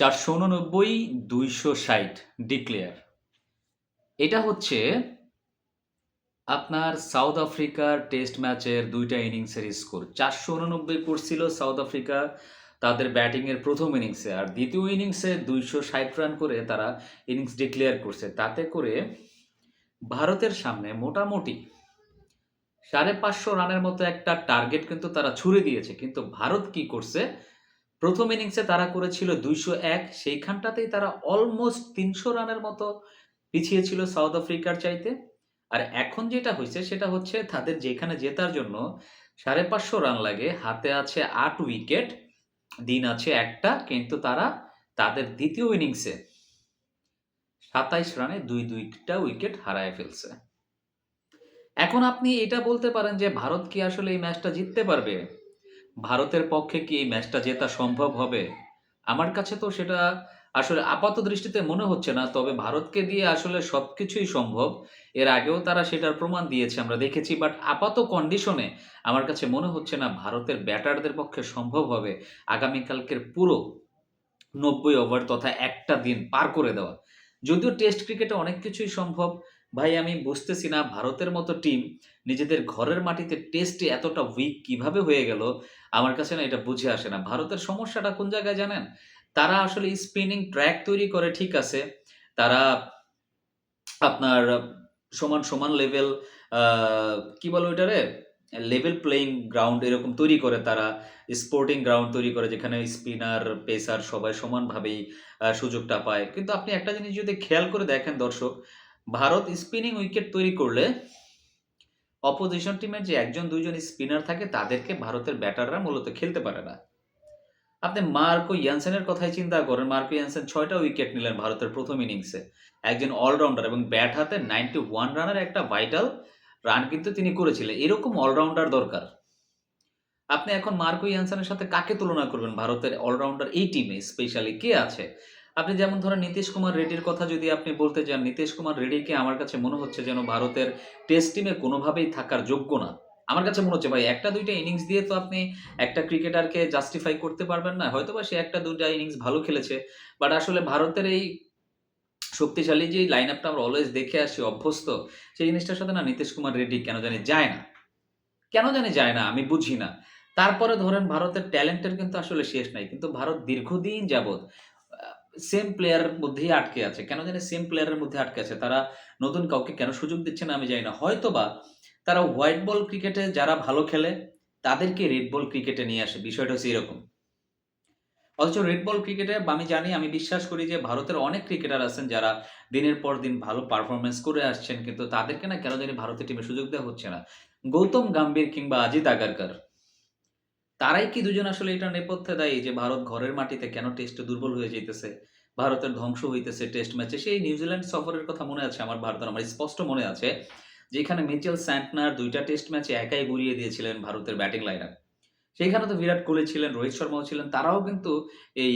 চারশো উননব্বই, দুইশো ষাট ডিক্লেয়ার এটা হচ্ছে আপনার সাউথ আফ্রিকার টেস্ট ম্যাচের দুইটা ইনিংসের স্কোর। চারশো উননব্বই করছিল সাউথ আফ্রিকা তাদের ব্যাটিংয়ের প্রথম ইনিংসে আর দ্বিতীয় ইনিংসে দুইশো ষাট রান করে তারা ইনিংস ডিক্লেয়ার করছে। তাতে করে ভারতের সামনে মোটামুটি সাড়ে পাঁচশো রানের মতো একটা টার্গেট কিন্তু তারা ছুড়ে দিয়েছে। কিন্তু ভারত কি করছে? প্রথম ইনিংসে তারা করেছিল দুইশো এক, সেইখানটাতেই তারা অলমোস্ট তিনশো রানের মতো পিছিয়ে ছিল সাউথ আফ্রিকার চাইতে। আর এখন যেটা হয়েছে, সেটা হচ্ছে তাদের যেখানে জেতার জন্য সাড়ে পাঁচশো রান লাগে, হাতে আছে আট উইকেট, দিন আছে একটা, কিন্তু তারা তাদের দ্বিতীয় ইনিংসে সাতাইশ রানে দুই দুইটা উইকেট হারায় ফেলছে। এখন আপনি এটা বলতে পারেন যে ভারত কি আসলে এই ম্যাচটা জিততে পারবে? ভারতের পক্ষে কি এই ম্যাচটা জেতা সম্ভব হবে? আমার কাছে তো সেটা আসলে আপাত দৃষ্টিতে মনে হচ্ছে না, তবে ভারতকে দিয়ে আসলে সবকিছুই সম্ভব। এর আগেও তারা সেটার প্রমাণ দিয়েছে, আমরা দেখেছি বাট আপাত কন্ডিশনে আমার কাছে মনে হচ্ছে না ভারতের ব্যাটারদের পক্ষে সম্ভব হবে আগামীকালকের পুরো নব্বই ওভার তথা একটা দিন পার করে দেওয়া। যদিও টেস্ট ক্রিকেটে অনেক কিছুই সম্ভব ভাই, আমি বুঝতেছি না, ভারতের মতো টিম নিজেদের ঘরের মাটিতে টেস্টে এতটা উইক কীভাবে হয়ে গেল? আমার কাছে না এটা বুঝে আসে না। ভারতের সমস্যাটা কোন জায়গায় জানেন? তারা আসলে স্পিনিং ট্র্যাক তৈরি করে, ঠিক আছে? তারা আপনার সমান সমান লেভেল কি বলো ওইটারে? লেভেল প্লেইং গ্রাউন্ড এরকম তৈরি করে তারা। স্পোর্টিং গ্রাউন্ড তৈরি করে, যেখানে স্পিনার পেসার সবাই সমানভাবেই সুযোগটা পায়। কিন্তু আপনি একটা জিনিস যদি খেয়াল করে দেখেন দর্শক ভারত স্পিনিং উইকেট তৈরি করলে অপোজিশন টিমের যে একজন, দুইজন স্পিনার থাকে, তাদেরকে ভারতের ব্যাটাররা মূলত খেলতে পারে না। আপনি মার্কো ইয়ানসেনের কথাই চিন্তা করেন। মার্কো ইয়ানসেন ছয়টা উইকেট নিলেন ভারতের প্রথম ইনিংসে একজন অলরাউন্ডার এবং ব্যাট হাতে নাইনটি ওয়ান রানের একটা ভাইটাল রান কিন্তু তিনি করেছিলেন। এরকম অলরাউন্ডার দরকার। আপনি এখন মার্কো ইয়ানসেনের সাথে কাকে তুলনা করবেন? ভারতের অলরাউন্ডার এই টিমে স্পেশালি কে আছে? আপনি যেমন ধরেন নীতিশ কুমার রেড্ডির কথা যদি আপনি বলতে যান, নীতিশ কুমার রেড্ডিকে আমার কাছে মনে হচ্ছে যেন ভারতের টেস্ট টিমে কোনোভাবেই থাকার যোগ্য না। আমার কাছে মনে হচ্ছে ভাই, একটা দুইটা ইনিংস দিয়ে তো আপনি একটা ক্রিকেটারকে জাস্টিফাই করতে পারবেন না। হয়তো বা সে একটা দুইটা ইনিংস ভালো খেলেছে বাট আসলে ভারতের এই শক্তিশালী যে লাইন আপটা আমরা অলওয়েজ দেখে আসি, অভ্যস্ত, সেই জিনিসটার সাথে না নীতিশ কুমার রেড্ডি কেন জানি যায় না। কেন জানি যায় না আমি বুঝি না। তারপরে ধরেন ভারতের ট্যালেন্টের কিন্তু আসলে শেষ নাই, কিন্তু ভারত দীর্ঘদিন যাবৎ সেম প্লেয়ারের মধ্যেই আটকে আছে। কেন জানি সেম প্লেয়ারের মধ্যে আটকে আছে। তারা নতুন কাউকে কেন সুযোগ দিচ্ছে না আমি জানি না। হয়তো বা তারা হোয়াইট বল ক্রিকেটে যারা ভালো খেলে, তাদেরকে রেড বল ক্রিকেটে নিয়ে আসে। বিষয়টা হচ্ছে এরকম। অথচ রেড বল ক্রিকেটে আমি জানি, আমি বিশ্বাস করি যে ভারতের অনেক ক্রিকেটার আছেন যারা দিনের পর দিন ভালো পারফরমেন্স করে আসছেন, কিন্তু তাদেরকে না কেন জানি ভারতের টিমে সুযোগ দেওয়া হচ্ছে না। গৌতম গাম্ভীর কিংবা অজিত আগারকার। তারাই কি দুজন আসলে এটা নেপথ্যে দায়ী যে ভারত ঘরের মাটিতে কেন টেস্টে দুর্বল হয়ে যেতেছে ভারতের ধ্বংস হইতেছে টেস্ট ম্যাচে সেই নিউজিল্যান্ড সফরের কথা মনে আছে আমার ভারতের? আমার স্পষ্ট মনে আছে যেখানে মিচেল স্যান্টনার দুইটা টেস্ট ম্যাচে একাই গুড়িয়ে দিয়েছিলেন ভারতের ব্যাটিং লাইনার সেইখানে তো বিরাট কোহলি ছিলেন, রোহিত শর্মাও ছিলেন, তারাও কিন্তু এই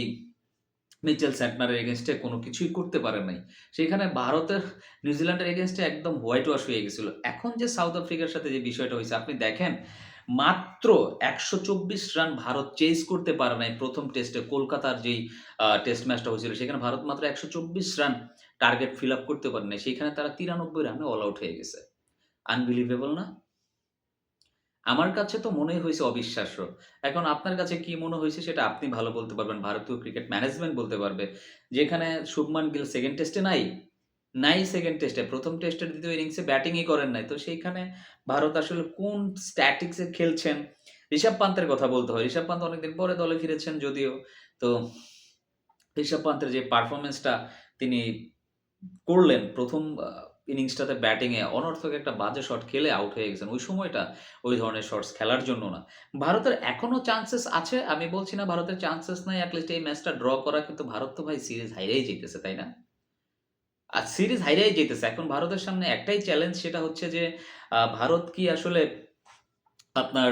মিচেল স্যান্টনারের এগেনস্টে কোনো কিছুই করতে পারেন নাই। সেখানে ভারতের নিউজিল্যান্ডের এগেনস্টে একদম হোয়াইট ওয়াশ হয়ে গেছিল। এখন যে সাউথ আফ্রিকার সাথে যে বিষয়টা হয়েছে আপনি দেখেন মাত্র একশো চব্বিশ রান ভারত চেস করতে পারে নাই প্রথম টেস্টে কলকাতার যেই টেস্ট ম্যাচটা হয়েছিল, সেখানে ভারত মাত্র একশো চব্বিশ রান টার্গেট ফিল আপ করতে পারে নাই। সেখানে তারা তিরানব্বই রানে অল আউট হয়ে গেছে। আনবিলিভেবল না? আমার কাছে তো মনেই হয়েছে অবিশ্বাস্য। এখন আপনার কাছে কি মনে হয়েছে সেটা আপনি ভালো বলতে পারবেন। ভারতীয় ক্রিকেট ম্যানেজমেন্ট বলতে পারবে। যেখানে শুভমান গিল সেকেন্ড টেস্টে নাই নাই সেকেন্ড টেস্টে প্রথম টেস্টের দ্বিতীয় ইনিংসে ব্যাটিংই করেন নাই। তো সেইখানে ভারত আসলে কোন স্ট্যাটিক্সে খেলছেন? ঋষভ পান্তের কথা বলতে হয়। ঋষভ পান্ত অনেকদিন পরে দলে ফিরেছেন যদিও। তো ঋষভ পান্তের যে পারফরমেন্সটা তিনি করলেন প্রথম ইনিংসটাতে ব্যাটিংয়ে অনর্থক একটা বাজে শট খেলে আউট হয়ে গেছেন। ওই সময়টা ওই ধরনের শটস খেলার জন্য না। ভারতের এখনও চান্সেস আছে? আমি বলছি না ভারতের চান্সেস নাই অ্যাটলিস্ট এই ম্যাচটা ড্র করা। কিন্তু ভারত তো ভাই সিরিজ হাইরেই যেতেছে তাই না? আর সিরিজ হাইরাই যেতেছে। এখন ভারতের সামনে একটাই চ্যালেঞ্জ সেটা হচ্ছে যে ভারত কি আসলে আপনার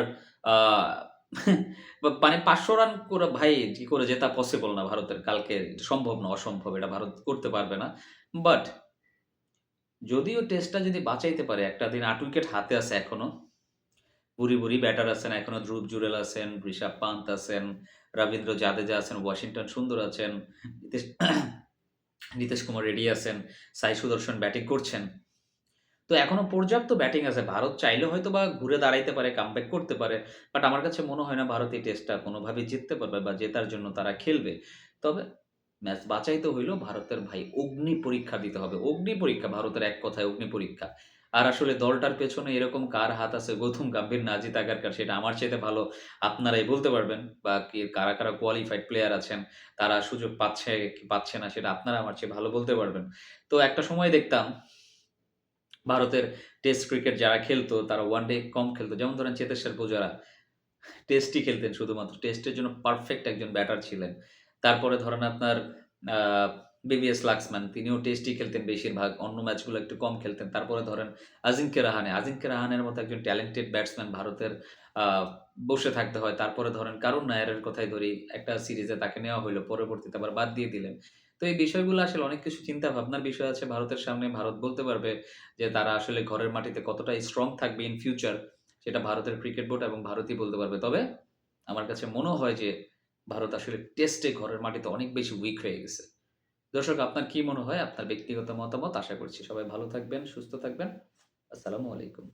মানে পাঁচশো রান করে ভাই কি করে যেটা পসিবল না ভারতের? কালকে সম্ভব না অসম্ভব এটা ভারত করতে পারবে না। বাট যদিও টেস্টটা যদি বাঁচাইতে পারে একটা দিন আট উইকেট হাতে আছে এখনও। বুড়ি বুড়ি ব্যাটার আছেন এখনও ধ্রুব জুরেল আছেন ঋষভ পান্ত আছেন রবীন্দ্র জাদেজা আছেন, ওয়াশিংটন সুন্দর আছেন, নীতিশ কুমার রেডি আছেন, সাই সুদর্শন ব্যাটিং করছেন। তো এখনও পর্যাপ্ত ব্যাটিং আছে। ভারত চাইলে হয়তো বা ঘুরে দাঁড়াইতে পারে, কামব্যাক করতে পারে। বাট আমার কাছে মনে হয় না ভারত এই টেস্টটা কোনোভাবেই জিততে পারবে বা জেতার জন্য তারা খেলবে। তবে ম্যাচ বাঁচাইতে হইলেও ভারতের ভাই অগ্নি পরীক্ষা দিতে হবে। অগ্নি পরীক্ষা ভারতের এক কথায় অগ্নি পরীক্ষা। আর আসলে দলটার পেছনে এরকম কার হাত আছে গৌতম গাম্ভীর না জিত আগারকার সেটা আমার চাইতে ভালো আপনারাই বলতে পারবেন। বা কি কারা, কারা কোয়ালিফাইড প্লেয়ার আছেন, তারা সুযোগ পাচ্ছে কি পাচ্ছে না সেটা আপনারা আমার চেয়ে ভালো বলতে পারবেন। তো একটা সময় দেখতাম ভারতের টেস্ট ক্রিকেট যারা খেলতো তারা ওয়ান ডে কম খেলতো। যেমন ধরেন চেতেশ্বর পূজারা টেস্টই খেলতেন শুধুমাত্র। টেস্টের জন্য পারফেক্ট একজন ব্যাটার ছিলেন। তারপরে ধরেন আপনার আ বিভিএস লাক্সমান তিনিও টেস্টই খেলতেন বেশিরভাগ। অন্য ম্যাচগুলো একটু কম খেলতেন। তারপরে ধরেন আজিঙ্ক্য রাহানে। আজিঙ্ক্য রাহানের মতো একজন ট্যালেন্টেড ব্যাটসম্যান ভারতের বসে থাকতে হয়। তারপরে ধরেন কারুন নায়ারের কথাই ধরি। একটা সিরিজে তাকে নেওয়া হইল। পরবর্তীতে আবার বাদ দিয়ে দিলেন। তো এই বিষয়গুলো আসলে অনেক কিছু চিন্তা ভাবনার বিষয় আছে ভারতের সামনে। ভারত বলতে পারবে যে তারা আসলে ঘরের মাটিতে কতটা স্ট্রং থাকবে ইন ফিউচার সেটা ভারতের ক্রিকেট বোর্ড এবং ভারতই বলতে পারবে। তবে আমার কাছে মনে হয় যে ভারত আসলে টেস্টে ঘরের মাটিতে অনেক বেশি উইক হয়ে গেছে। দর্শক আপনার কি মনে হয়? আপনার ব্যক্তিগত মতামত আশা করছি সবাই ভালো থাকবেন, সুস্থ থাকবেন। আসসালামু আলাইকুম।